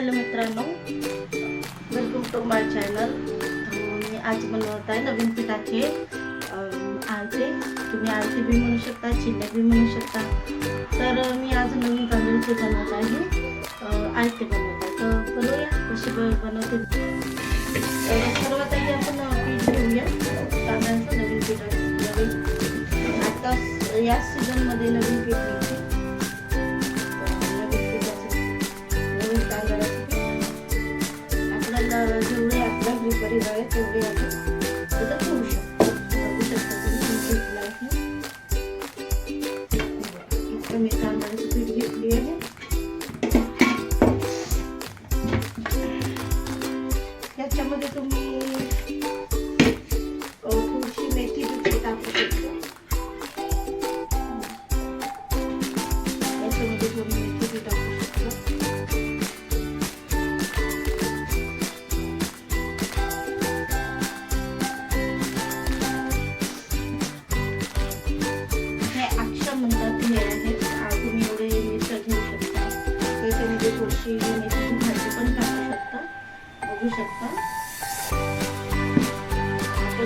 Hello मित्रांनो. Welcome to my channel मी आज बनवत आहे नवीन पिठाचे अं, तुम्ही आळते बी म्हणू शकता चिल्ले बी म्हणू शकता. तर मी आज नवीन तांदूळचे बनवत आहे. अं, आळते बनवत आहे. तर बनवूया कशी बनवते. तर सर्वात आधी आपण पीठ घेऊया. तांदळाचं नवीन पीठ नवीन. आता या सीझनमध्ये नवीन पीठ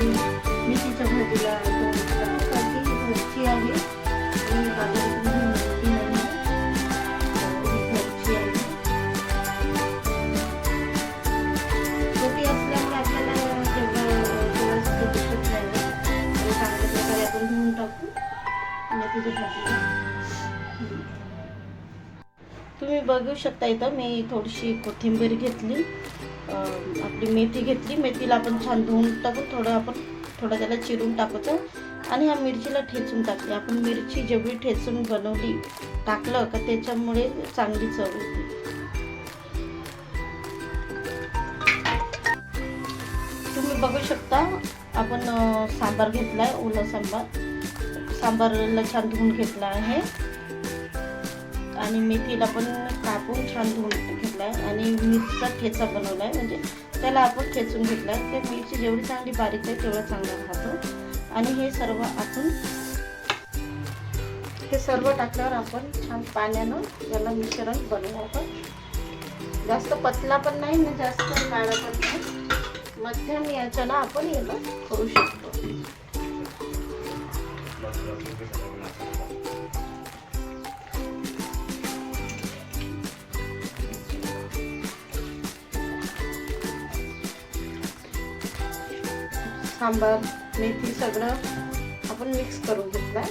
आपण मेथीच्या भाजीला घरची आहे. आणि बाजारातून घेऊन घरची आहे. छोटी असल्यामुळे आपल्याला तेवढं व्यवस्थित दिसत नाही. आणि चांगल्या प्रकारे आपण टाकू. भाजीला तुम्ही बघू शकता इथं मी थोडीशी कोथिंबीर घेतली. आपली मेथी घेतली. मेथीला आपण छान धुवून टाकू थोडं आपण थोडं त्याला चिरून टाकायचं आणि ह्या मिरचीला ठेचून टाकली. आपण मिरची जेवढी ठेचून बनवली टाकलं का त्याच्यामुळे चांगली चव येते. तुम्ही बघू शकता आपण सांबार घेतला आहे ओला सांबार. सांबारला छान धुवून घेतला आहे. आणि मेथीला पण कापून छान धुवून घेतलाय आणि मिरचा ठेचा बनवलाय. म्हणजे त्याला आपण ठेचून घेतलाय. ते मिरची जेवढी चांगली बारीक आहे तेवढं चांगलं खातो आणि हे सर्व आपण हे सर्व टाकल्यावर आपण छान पाण्यानं याला मिश्रण बनवू आपण. जास्त पतला पण नाही आणि जास्त गाळा पण नाही. मध्यम याच्याला आपण याला करू शकतो. सांबार मेथी सगळं आपण मिक्स करून घेतलंय.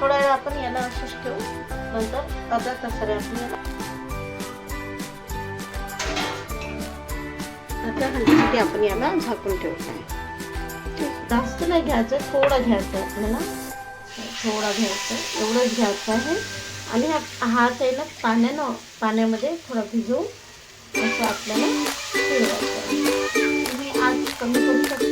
थोडा वेळ आपण याला असेच ठेवू नंतर अर्धा तसरे आपण याला आता हल्लीसाठी आपण याला झाकून ठेवतो जास्त नाही घ्यायचं थोडं घ्यायचं आहे आपल्याला. थोडा घ्यायचं एवढंच घ्यायचं आहे. आणि हा हात पाण्यानं पाण्यामध्ये थोडा भिजवून असं आपल्याला फिरवायचं तुम्ही आज कमी करू शकता.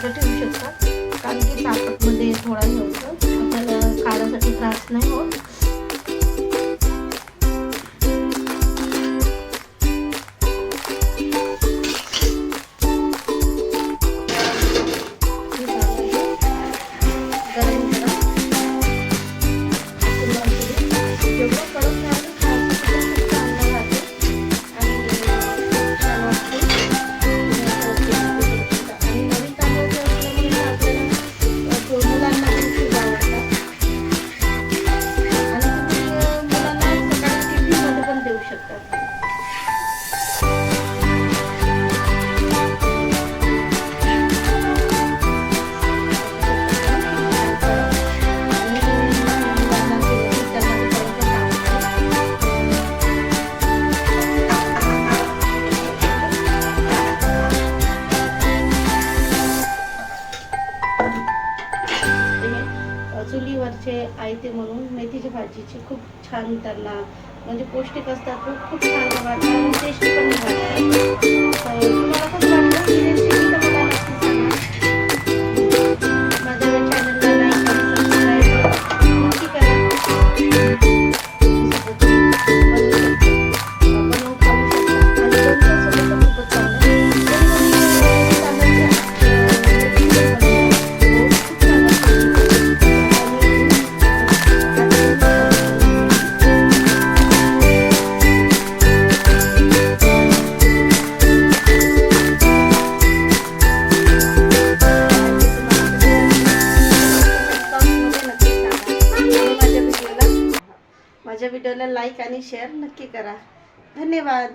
किंवा ठेवू शकता कारण की ताकदमध्ये थोडा हे आपल्याला खाण्यासाठी त्रास नाही होत. आयते म्हणून मेथीची भाजीची खूप छान त्यांना म्हणजे पौष्टिक असतात खूप खूप छान वाटतात टेस्टी पण व्हिडिओला लाईक आणि शेअर नक्की करा. धन्यवाद.